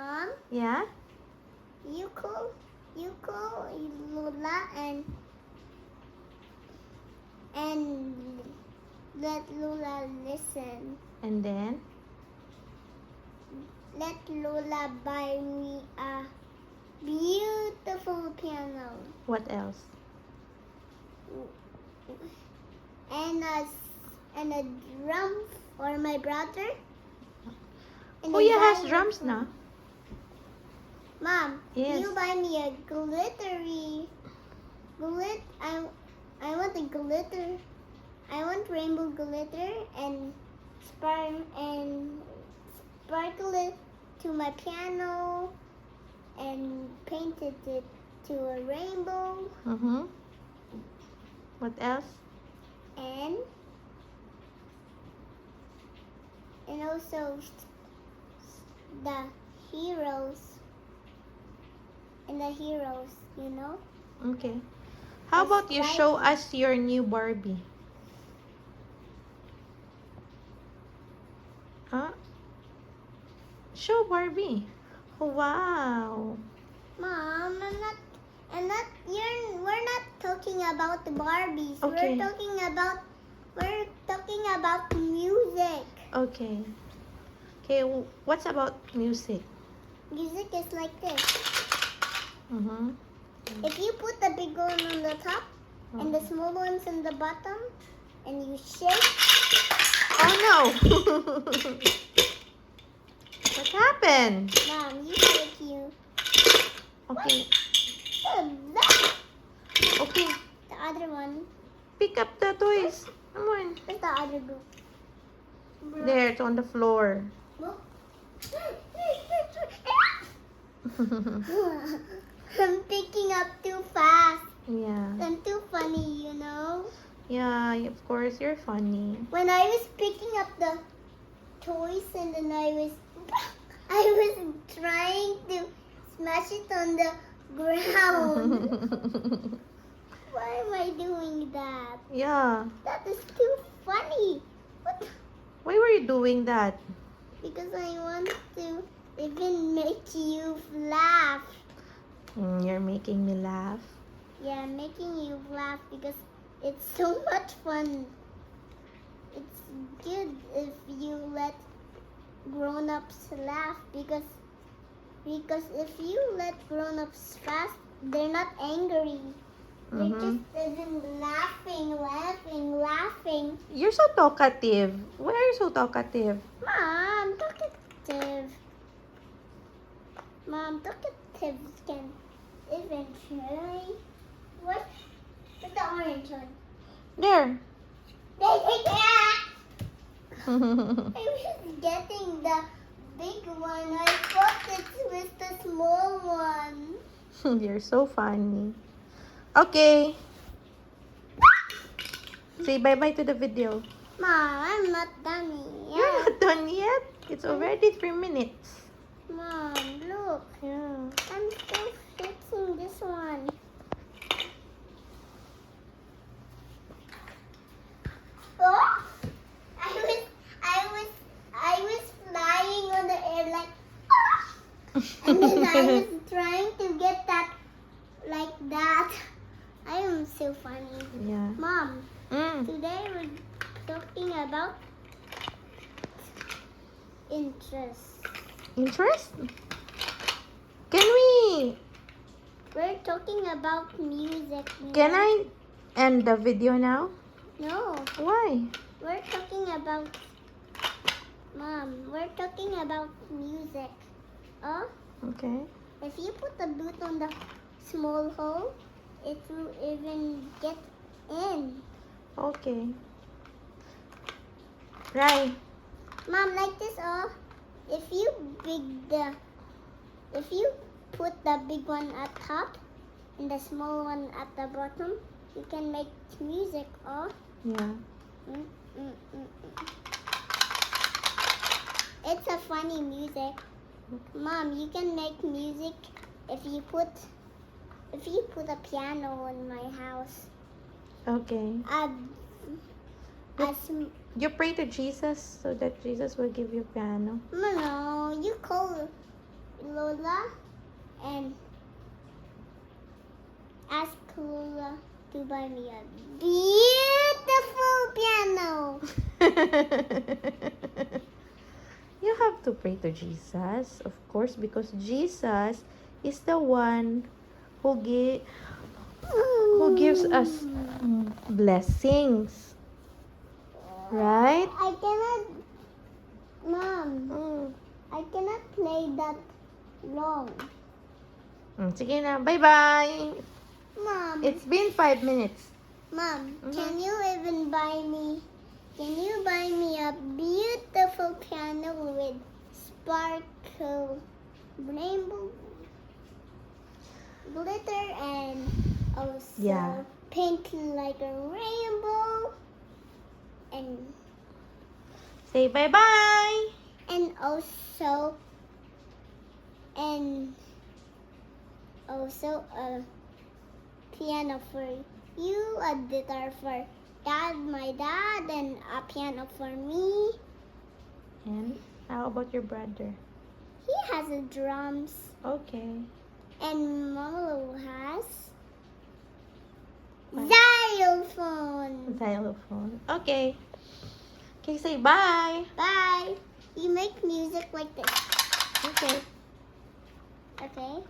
Mom, Yeah? you call, you call Lula and and let Lula listen. And then? Let Lula buy me a beautiful piano What else? and a and a drum for my brother. Oh, and a Kuya has drums na. Mom, Yes. you buy me a glittery glit. I I want a glitter. I want rainbow glitter and spark and sparkle it to my piano and painted it to a rainbow Mm-hmm. What else? and and also the heroes the heroes, you know. Okay. How about you like- show us your new Barbie? Huh? Show Barbie. Wow. Mom, I'm not. I'm not. You're. We're not talking about the Barbies. Okay. We're talking about. We're talking about music. Okay. Okay, what's about music? Music is like this. Mm-hmm. If you put the big one on the top and the small ones in the bottom, and you shake, Oh no! what happened? Mom, you shake you. Okay, okay. The other one. Pick up the toys. Come on. Where's the other book? There, it's on the floor. Look. I'm picking up too fast. yeah. I'm too funny, you know. Yeah, of course, you're funny. When I was picking up the toys and then I was I was trying to smash it on the ground. Why am I doing that? yeah. That is too funny. What? Why were you doing that? Because I want to even make you laugh. Mm, you're making me laugh. Yeah, I'm making you laugh because it's so much fun. It's good if you let grown-ups laugh because because if you let grown-ups fast, they're not angry. They're Mhm. just even laughing, laughing, laughing. You're so talkative. Why are you so talkative? Mom, talkative. Mom, talkatives can even try. What? What's the orange one? There. I was getting the big one. I thought it was the small one. you're so funny. Okay. Say bye-bye to the video. Mom, I'm not done yet. You're not done yet. It's mm. already three minutes. Mom, look. Yeah. I'm still fixing this one. Oh! I was, I was, I was flying on the air like, and then I was trying to get that like that. I am so funny. yeah. Mom, Mm. today we're talking about interest. Interest? Can we? We're talking about music. you Can? I end the video now? No, Why? we're talking about. Mom, we're talking about music. Oh, Okay. if you put the boot on the small hole, it will even get in. Okay. Right. Mom, like this, oh, if you big the, if you put the big one at top and the small one at the bottom, you can make music, oh. Yeah. Mm, mm, mm, mm. It's a funny music. Mom, you can make music if you put if you put a piano in my house. Okay. A, a sm- You pray to Jesus so that Jesus will give you piano. no, no, you call Lola and ask Lola to buy me a beautiful piano. you have to pray to Jesus, of course, because Jesus is the one who give who gives us mm, blessings, right? I cannot, Mom. Mm. I cannot play that long. Mm, Sige na, bye-bye. Mom. It's been five minutes. Mom, Mhm. can you even buy me? Can you buy me a beautiful piano with sparkle, rainbow, glitter, and also Yeah. pink like a rainbow, and Say bye-bye. and also and also a piano for you, a guitar for dad, my dad, and a piano for me. And how about your brother? He has a drums, Okay. and Mama has What? Xylophone. Okay. Okay, say bye. Bye. You make music like this, Okay. okay?